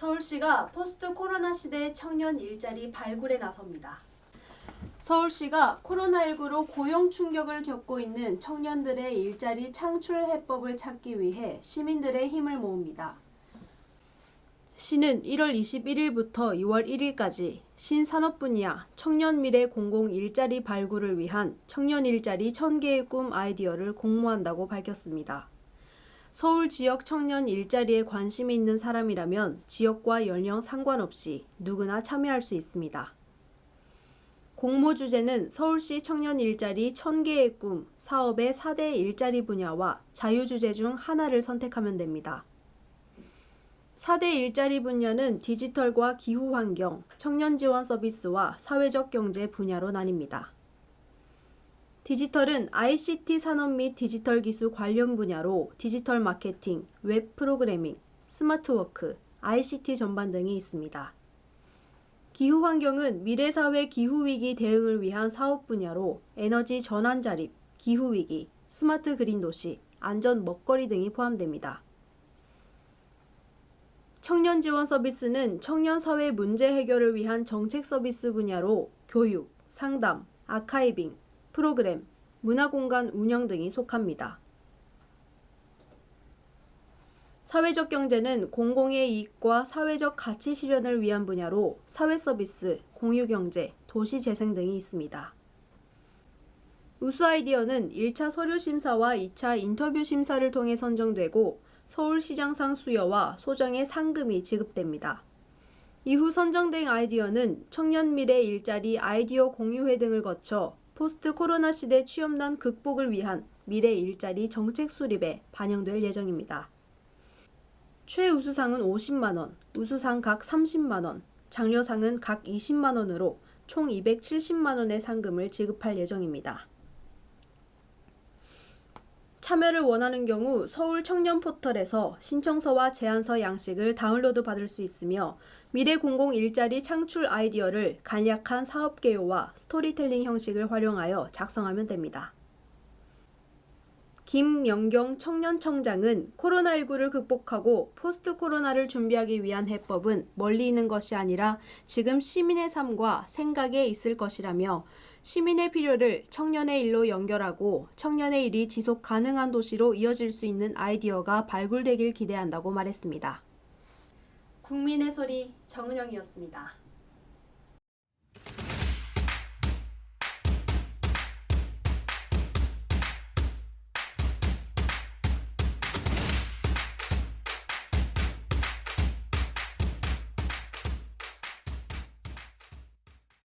서울시가 포스트 코로나 시대 청년 일자리 발굴에 나섭니다. 서울시가 코로나19로 고용 충격을 겪고 있는 청년들의 일자리 창출 해법을 찾기 위해 시민들의 힘을 모읍니다. 시는 1월 21일부터 2월 1일까지 신산업 분야 청년 미래 공공 일자리 발굴을 위한 청년 일자리 1000개의 꿈 아이디어를 공모한다고 밝혔습니다. 서울 지역 청년 일자리에 관심이 있는 사람이라면 지역과 연령 상관없이 누구나 참여할 수 있습니다. 공모 주제는 서울시 청년 일자리 1000개의 꿈 사업의 4대 일자리 분야와 자유 주제 중 하나를 선택하면 됩니다. 4대 일자리 분야는 디지털과 기후 환경, 청년 지원 서비스와 사회적 경제 분야로 나뉩니다. 디지털은 ICT 산업 및 디지털 기술 관련 분야로 디지털 마케팅, 웹 프로그래밍, 스마트워크, ICT 전반 등이 있습니다. 기후 환경은 미래 사회 기후 위기 대응을 위한 사업 분야로 에너지 전환 자립, 기후 위기, 스마트 그린 도시, 안전 먹거리 등이 포함됩니다. 청년 지원 서비스는 청년 사회 문제 해결을 위한 정책 서비스 분야로 교육, 상담, 아카이빙, 프로그램, 문화공간 운영 등이 속합니다. 사회적 경제는 공공의 이익과 사회적 가치 실현을 위한 분야로 사회 서비스, 공유 경제, 도시 재생 등이 있습니다. 우수 아이디어는 1차 서류 심사와 2차 인터뷰 심사를 통해 선정되고 서울시장상 수여와 소정의 상금이 지급됩니다. 이후 선정된 아이디어는 청년 미래 일자리 아이디어 공유회 등을 거쳐 포스트 코로나 시대 취업난 극복을 위한 미래 일자리 정책 수립에 반영될 예정입니다. 최우수상은 50만 원, 우수상 각 30만 원, 장려상은 각 20만 원으로 총 270만 원의 상금을 지급할 예정입니다. 참여를 원하는 경우 서울 청년 포털에서 신청서와 제안서 양식을 다운로드 받을 수 있으며 미래 공공 일자리 창출 아이디어를 간략한 사업 개요와 스토리텔링 형식을 활용하여 작성하면 됩니다. 김영경 청년청장은 코로나19를 극복하고 포스트 코로나를 준비하기 위한 해법은 멀리 있는 것이 아니라 지금 시민의 삶과 생각에 있을 것이라며 시민의 필요를 청년의 일로 연결하고 청년의 일이 지속 가능한 도시로 이어질 수 있는 아이디어가 발굴되길 기대한다고 말했습니다. 국민의 소리 정은영이었습니다.